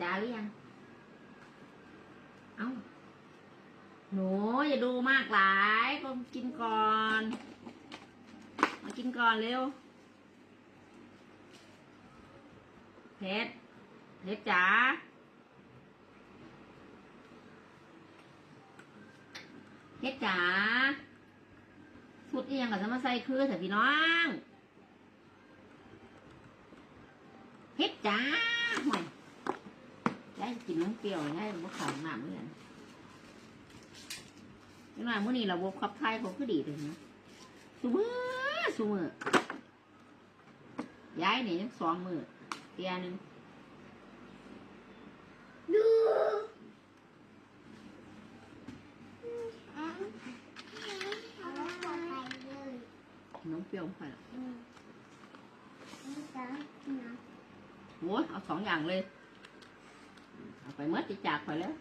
จ๋าหรือยัง เอ้า หนูอย่าดูมากหลายก็กินก่อน มากินก่อนเร็ว เพชรเพชรจ๋าเพชรจ๋าสุดเอียงกับจะมาใส่คือเถอะพี่น้องเพชรจ๋า ได้กินน้ำเปรี้ยวได้บ่ขาวหนามเหมือนยังไงมื้อนี้เระบบขับถ่ายเขาคือดีเลยนะสูมือสูมือย้ายนี่ยังสองมือเตียหนึงดูน้ำเปรี้ยวไปละอืมนี่จ้ะนะโอ้ยเอาสองอย่างเลย เอาไปเมื่อจิจากไปแล้ว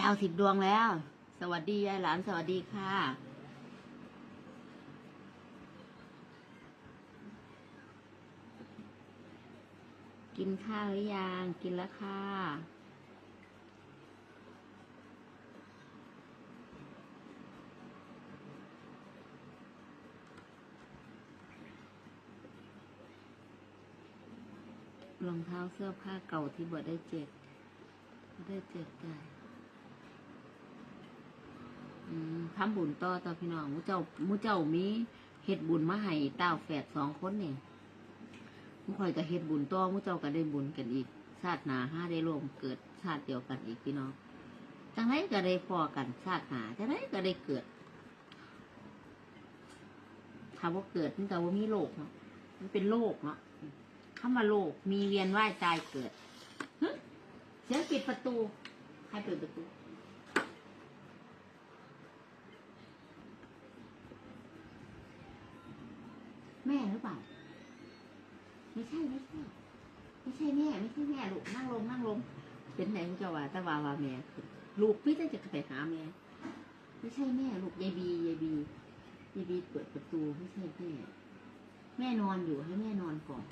ดาวสิบดวงแล้ว สวัสดียายหลานสวัสดีค่ะ กินข้าวหรือยัง กินแล้วค่ะ รองเท้าเสื้อผ้าเก่าที่บดได้เจ็ดบ่ได้เจ็ดใจ ทำบุญต่อต่อพี่น้องมูเจ้ามูเจ้ามีเฮ็ดบุญมาให้เต้าแฝดสองคนเนี่ยมูข่อยก็เฮ็ดบุญต่อมูเจ้าก็ได้บุญกันอีก ชาติหนาห้าได้ร่วมเกิดชาติเดียวกันอีกพี่น้องจังไรก็ได้พอกันชาติหนาจังไรก็ได้เกิดถ้าว่าเกิดมันก็ว่ามีโลกเนาะมันเป็นโลกเนาะคำว่าโลกมีเวียนว่ายตายเกิดเสียงปิดประตู ใครเปิดประตู แม่หรือเปล่า ไม่ใช่ไม่ใช่ไม่ใช่แม่ไม่ใช่แม่ลูกนั่งลงนั่งลงเป็นไหนคุณเจ้าว่าต่ว่าวาแม่ลูกพี่ต้องจะไปหาแม่ไม่ใช่แม่ลูกยายบียายบียายบีเปิดประตูไม่ใช่แม่แม่นอนอยู่ให้แม่นอนก่อน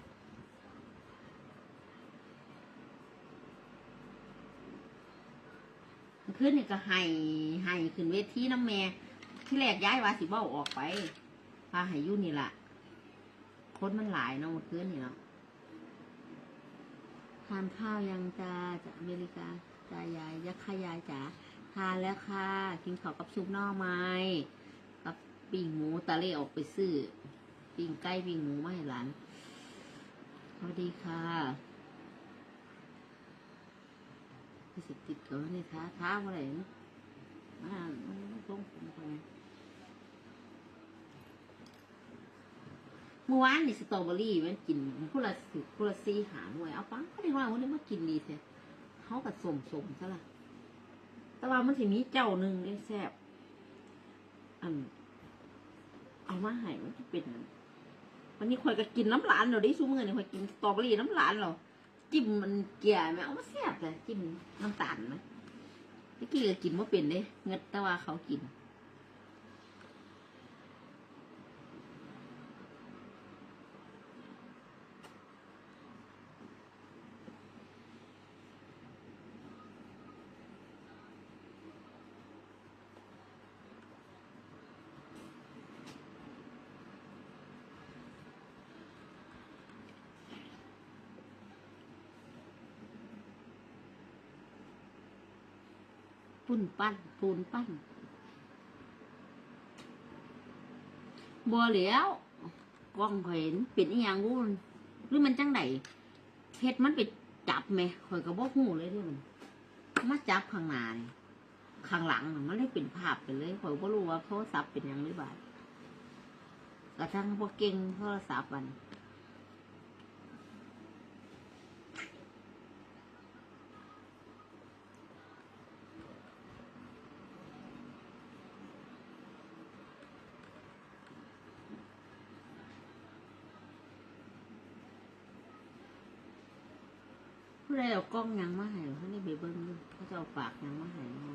ขึ้นนี่ก็ให้ให้ขึ้นเวทีน้ำแม่ที่แรกย้ายว่าสิเบ้าออกไปพาให้ยุ่นี่แหละ คนมันหลายเนาะเมื่อคืนนี่เนาะทานข้าวยังจ้าจากอเมริกาจ้ายายยักษ์ค่ะยายจ๋าทานแล้วค่ะ กินข้าวกับซุปน่อไม้กับปิ้งหมูตะเล่ออกไปซื้อปิ้งไก่ปิ้งหมูมาให้หลานสวัสดีค่ะพี่สิติดกับนี่ท้าท้าอะไรนะมาต้องผมไป มื่อวานนี่สตรอเบอรี่มันกินพุละสิพุละซีหาหน่วยเอาปังก็ได้ว่าวันนี้มากินดีแท้เขากับสมสมซะละแต่ว่ามันสิมีเจ้าหนึ่งได้แซ่บอัน เอามาให้มันจะเป็นวันนี้ข่อยก็กินน้ำหลานเราไดิซูมือนี่ข่อยกินสตรอเบอรี่น้ำหลานเราจิ้มมันเกลี่ยไหมเอามาแซ่บเลยจิ้มน้ำตาลไหมเมื่อกี้ก็กินว่าเป็นเด้เงิดแต่ว่าเขากิน ปุ่นปั้นปูนปั้นบัวเหลียวกล้องเห็นเป็นอีหยังวุ้นหรือมันจังไหนเพชรมันไปจับไหมข่อยก็บอกหูเลยเด้วยมันมาจับข้างหน้านี่ข้างหลังมันเลยเป็นภาพไปเลยข่อยก็รู้ว่าโทรศัพท์เป็นยังหรือเปล่ากระทั่งพวกเก่งโทรศัพท์มัน ผู้ใดเอากล้องยังมาให้เขาได้ไปเบิ้งดูเขาจะเอาปากยังมาให้เนา